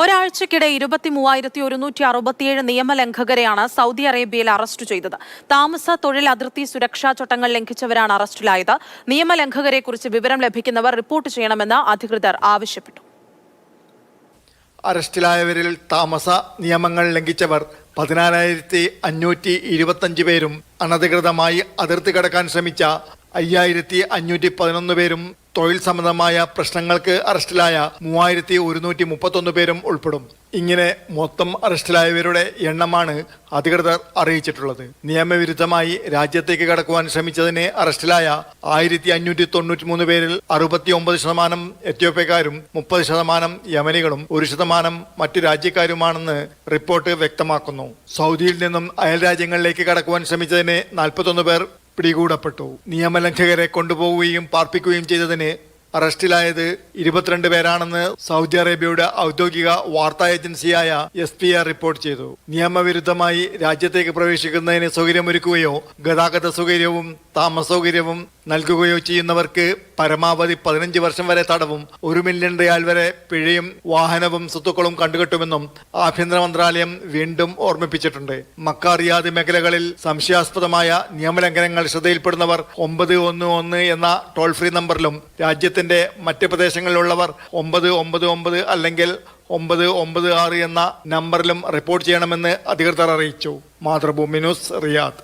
ഒരാഴ്ചക്കിടെ ഇരുപത്തി മൂവായിരത്തി ഒരുന്നൂറ്റി അറുപത്തിയേഴ് നിയമലംഘകരെയാണ് സൗദി അറേബ്യയിൽ അറസ്റ്റ് ചെയ്തത്. താമസ തൊഴിൽ അതിർത്തി സുരക്ഷാ ചട്ടങ്ങൾ ലംഘിച്ചവരാണ് അറസ്റ്റിലായത്. നിയമലംഘകരെക്കുറിച്ച് വിവരം ലഭിക്കുന്നവർ റിപ്പോർട്ട് ചെയ്യണമെന്ന് അധികൃതർ ആവശ്യപ്പെട്ടു. അറസ്റ്റിലായവരിൽ താമസ നിയമങ്ങൾ ലംഘിച്ചവർ പതിനാലായിരത്തി അഞ്ഞൂറ്റി ഇരുപത്തഞ്ച് പേരും അനധികൃതമായി അതിർത്തി കടക്കാൻ ശ്രമിച്ച അയ്യായിരത്തി അഞ്ഞൂറ്റി പതിനൊന്ന് പേരും തൊഴിൽ സംബന്ധമായ പ്രശ്നങ്ങൾക്ക് അറസ്റ്റിലായ മൂവായിരത്തി ഒരുന്നൂറ്റി മുപ്പത്തൊന്ന് പേരും ഉൾപ്പെടും. ഇങ്ങനെ മൊത്തം അറസ്റ്റിലായവരുടെ എണ്ണമാണ് അധികൃതർ അറിയിച്ചിട്ടുള്ളത്. നിയമവിരുദ്ധമായി രാജ്യത്തേക്ക് കടക്കുവാൻ ശ്രമിച്ചതിനെ അറസ്റ്റിലായ ആയിരത്തി അഞ്ഞൂറ്റി തൊണ്ണൂറ്റി മൂന്ന് പേരിൽ അറുപത്തി ഒമ്പത് ശതമാനം എത്യോപ്യക്കാരും മുപ്പത് ശതമാനം യമനികളും ഒരു ശതമാനം മറ്റു രാജ്യക്കാരുമാണെന്ന് റിപ്പോർട്ട് വ്യക്തമാക്കുന്നു. സൗദിയിൽ നിന്നും അയൽ രാജ്യങ്ങളിലേക്ക് കടക്കുവാൻ ശ്രമിച്ചതിനെ നാൽപ്പത്തൊന്ന് പേർ പിടികൂടപ്പെട്ടു. നിയമലംഘകരെ കൊണ്ടുപോവുകയും പാർപ്പിക്കുകയും ചെയ്തതിന് അറസ്റ്റിലായത് ഇരുപത്തിരണ്ട് പേരാണെന്ന് സൗദി അറേബ്യയുടെ ഔദ്യോഗിക വാർത്താ ഏജൻസിയായ എസ് പി ആർ റിപ്പോർട്ട് ചെയ്തു. നിയമവിരുദ്ധമായി രാജ്യത്തേക്ക് പ്രവേശിക്കുന്നതിന് സൗകര്യമൊരുക്കുകയോ ഗതാഗത സൗകര്യവും താമസ സൗകര്യവും നൽകുകയോ ചെയ്യുന്നവർക്ക് പരമാവധി പതിനഞ്ച് വർഷം വരെ തടവും ഒരു മില്യൺ റിയാൽ വരെ പിഴയും വാഹനവും സ്വത്തുക്കളും കണ്ടുകെട്ടുമെന്നും ആഭ്യന്തര മന്ത്രാലയം വീണ്ടും ഓർമ്മിപ്പിച്ചിട്ടുണ്ട്. മക്ക റിയാദ് മേഖലകളിൽ സംശയാസ്പദമായ നിയമലംഘനങ്ങൾ ശ്രദ്ധയിൽപ്പെടുന്നവർ ഒമ്പത് ഒന്ന് ഒന്ന് എന്ന ടോൾ ഫ്രീ നമ്പറിലും രാജ്യത്തിന്റെ മറ്റ് പ്രദേശങ്ങളിലുള്ളവർ ഒമ്പത് ഒമ്പത് ഒമ്പത് അല്ലെങ്കിൽ ഒമ്പത് ഒമ്പത് ആറ് എന്ന നമ്പറിലും റിപ്പോർട്ട് ചെയ്യണമെന്ന് അധികൃതർ അറിയിച്ചു. Mathrubhumi news Riyadh.